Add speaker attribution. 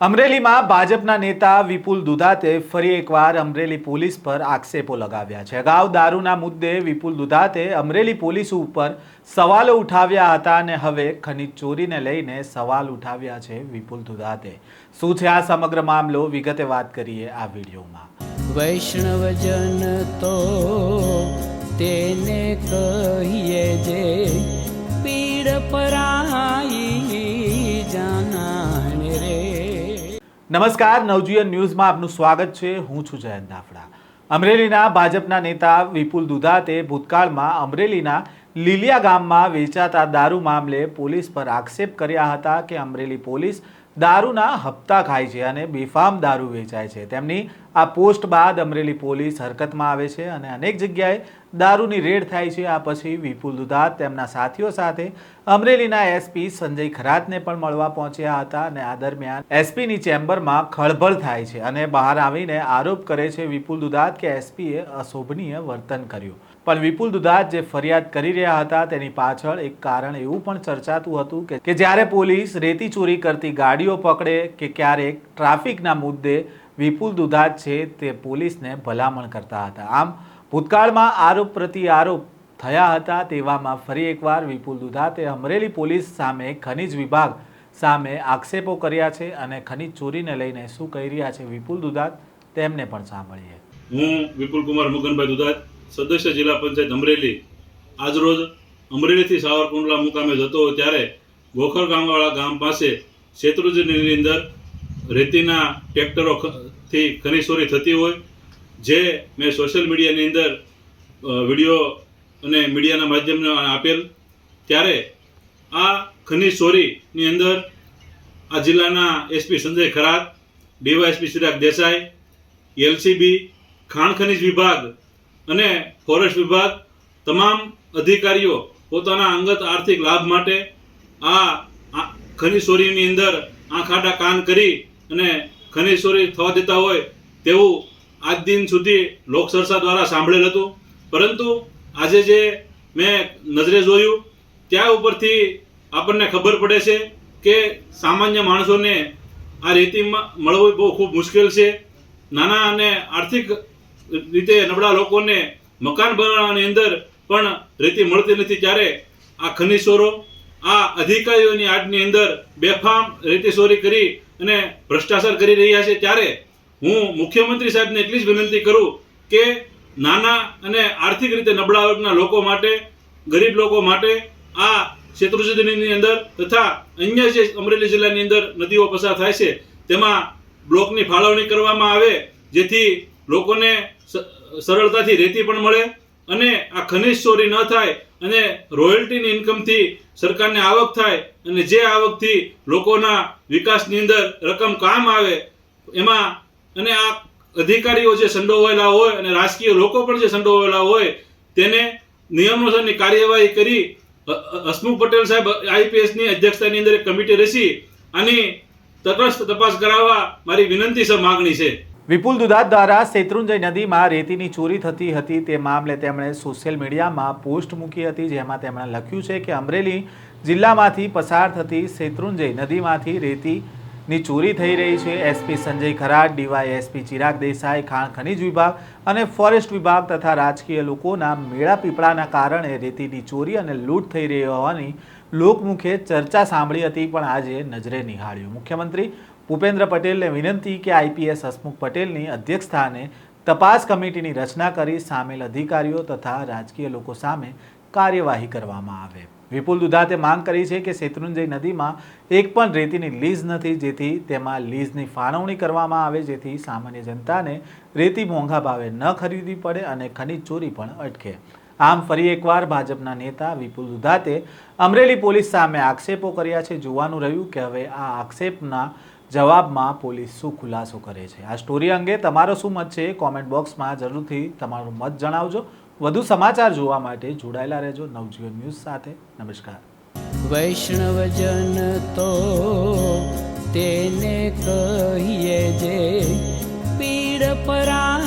Speaker 1: અમરેલીમાં ભાજપના નેતા વિપુલ દુધાતે ફરી એકવાર અમરેલી પોલીસ પર આક્ષેપો લગાવ્યા છે. અગાઉ દારૂના મુદ્દે વિપુલ દુધાતે અમરેલી પોલીસ ઉપર સવાલો ઉઠાવ્યા હતા અને હવે ખનીજ ચોરીને લઈને સવાલ ઉઠાવ્યા છે વિપુલ દુધાતે. શું છે આ સમગ્ર મામલો? વિગતે વાત કરીએ આ વિડીયોમાં.
Speaker 2: વૈષ્ણવજન તો તેને કહીએ જે પીડ પરાઈ
Speaker 1: નમસ્કાર, નવજીવન ન્યૂઝમાં આપનું સ્વાગત છે. હું છું જયંત દાફડા અમરેલીના ભાજપના નેતા વિપુલ દુધાતે ભૂતકાળમાં અમરેલીના લીલિયા ગામમાં વેચાતા દારૂ મામલે પોલીસ પર આક્ષેપ કર્યા હતા કે અમરેલી પોલીસ દારૂના હપ્તા ખાય છે અને બેફામ દારૂ વેચાય છે. તેમની આ પોસ્ટ બાદ અમરેલી પોલીસ હરકતમાં આવે છે અને અનેક જગ્યાએ દારૂની રેડ થાય છે. આ પછી વિપુલ દુધાત તેમના સાથીઓ સાથે અમરેલીના એસપી સંજય ખરાતને પણ મળવા પહોંચ્યા હતા અને આ દરમિયાન એસપીની ચેમ્બરમાં ખળભળ થાય છે અને બહાર આવીને આરોપ કરે છે વિપુલ દુધાત કે એસપીએ અશોભનીય વર્તન કર્યું. પણ વિપુલ દુધાત જે ફરિયાદ કરી રહ્યા હતા તેની પાછળ એક કારણ એવું પણ ચર્ચાતું હતું કે જ્યારે પોલીસ રેતી ચોરી કરતી ગાડીઓ પકડે કે ક્યારેક ટ્રાફિકના મુદ્દે વિપુલ દુધાત છે તે પોલીસને ભલામણ કરતા હતા. આમ, ભૂતકાળમાં આરોપ પ્રતિ આરોપ થયા હતા તેવામાં ફરી એકવાર વિપુલ દુધાતે અમરેલી પોલીસ સામે ખનિજ વિભાગ સામે આક્ષેપો કર્યા છે અને ખનિજ ચોરીને લઈને શું કહી રહ્યા છે વિપુલ દુધાત, તેમને પણ સાંભળીએ.
Speaker 3: હું વિપુલ કુમાર મુગનભાઈ દુધાત, સદસ્ય જિલ્લા પંચાયત અમરેલી. આજરોજ અમરેલીથી સાવરકુંડલા મુકામે જતો ત્યારે ગોખર ગામવાળા ગામ પાસે શેત્રુજીની અંદર રેતીના ટ્રેક્ટરો ખ- થી ખનીજ ચોરી થતી હોય. જે મેં સોશિયલ મીડિયાની અંદર વીડિયો અને મીડિયાના માધ્યમને આપેલ. ત્યારે આ ખનીજ ચોરીની અંદર આ જિલ્લાના SP Sanjay Kharat DYSP Chirag Desai LCB ખાણ ખનીજ વિભાગ અને ફોરેસ્ટ વિભાગ તમામ અધિકારીઓ પોતાના અંગત આર્થિક લાભ માટે આ આ ખનિજ ચોરીની અંદર આંખ આડા કાન કરી અને ખનિજ થવા દેતા હોય તેવું આજ દિન સુધી લોકચર્ચા દ્વારા સાંભળેલ હતું. પરંતુ આજે જે મેં નજરે જોયું, ત્યાં ઉપરથી આપણને ખબર પડે છે કે સામાન્ય માણસોને આ રેતીમાં મળવું બહુ ખૂબ મુશ્કેલ છે. નાના અને આર્થિક રીતે નબળા લોકોને મકાન બનાવવાની અંદર પણ રેતી મળતી નથી. ત્યારે આ ખનિજ ચોરો આ અધિકારીઓની આડની અંદર બેફામ રેતી ચોરી કરી અને ભ્રષ્ટાચાર કરી રહ્યા છે ત્યારે હું મુખ્યમંત્રી સાહેબને એટલી જ વિનંતી કરું કે નાના અને આર્થિક રીતે નબળા વર્ગના લોકો માટે, ગરીબ લોકો માટે આ શેત્રુજની અંદર તથા અન્ય જે અમરેલી જિલ્લાની અંદર નદીઓ પસાર થાય છે, તેમાં બ્લોકની ફાળવણી કરવામાં આવે, જેથી લોકોને સરળતાથી રેતી પણ મળે અને આ ખનિજ ચોરી ન થાય અને રોયલ્ટીની ઇન્કમથી સરકારને આવક થાય અને જે આવકથી લોકોના વિકાસની અંદર રકમ કામ આવે, એમાં અને આ અધિકારીઓ જે સંડોવાયેલા હોય અને રાજકીય લોકો પણ જે સંડોવાયેલા હોય, તેને નિયમોસરની કાર્યવાહી કરી હસમુખ પટેલ સાહેબ આઈપીએસની અધ્યક્ષતાની અંદર એક કમિટી રચી, આની તટસ્થ તપાસ કરાવવા મારી વિનંતી છે માગણી છે.
Speaker 1: વિપુલ દુધાત દ્વારા શેત્રુંજય નદીમાં રેતીની ચોરી થતી હતી તે મામલે તેમણે સોશિયલ મીડિયામાં પોસ્ટ મૂકી હતી જેમાં તેમણે લખ્યું છે કે અમરેલી જિલ્લામાંથી પસાર થતી શેત્રુંજય નદીમાંથી રેતીની ચોરી થઈ રહી છે. SP Sanjay Kharad DY SP Chirag Desai, ખાણ ખનિજ વિભાગ અને ફોરેસ્ટ વિભાગ તથા રાજકીય લોકોના મેળા પીપળાના કારણે રેતીની ચોરી અને લૂંટ થઈ રહી હોવાની લોકમુખે ચર્ચા સાંભળી હતી, પણ આજે નજરે નિહાળ્યું. મુખ્યમંત્રી ભૂપેન્દ્ર પટેલને વિનંતી કે આઈપીએસ હસમુખ પટેલની અધ્યક્ષસ્થાને તપાસ કમિટીની રચના કરી સામેલ અધિકારીઓ તથા રાજકીય લોકો સામે કાર્યવાહી કરવામાં આવે. વિપુલ દુધાતે માંગ કરી છે કે શેત્રુંજય નદીમાં એક પણ રેતીની લીઝ નથી, જેથી તેમાં લીઝની ફાળવણી કરવામાં આવે, જેથી સામાન્ય જનતાને રેતી મોંઘા ભાવે ન ખરીદવી પડે અને ખનિજ ચોરી પણ અટકે. આમ ફરી એકવાર ભાજપના નેતા વિપુલ દુધાતે અમરેલી પોલીસ સામે આક્ષેપો કર્યા છે. જોવાનું રહ્યું કે હવે આ આક્ષેપના જવાબમાં પોલીસ શું ખુલાસો કરે છે? આ સ્ટોરી અંગે તમારો શું મત છે કોમેન્ટ બોક્સમાં જરૂરથી તમારું મત જણાવજો. વધુ સમાચાર જોવા માટે જોડાયેલા રહેજો નવજીવન ન્યૂઝ સાથે. નમસ્કાર.
Speaker 2: વૈષ્ણવજન તો તેને કહીએ જે પીડ પરાઈ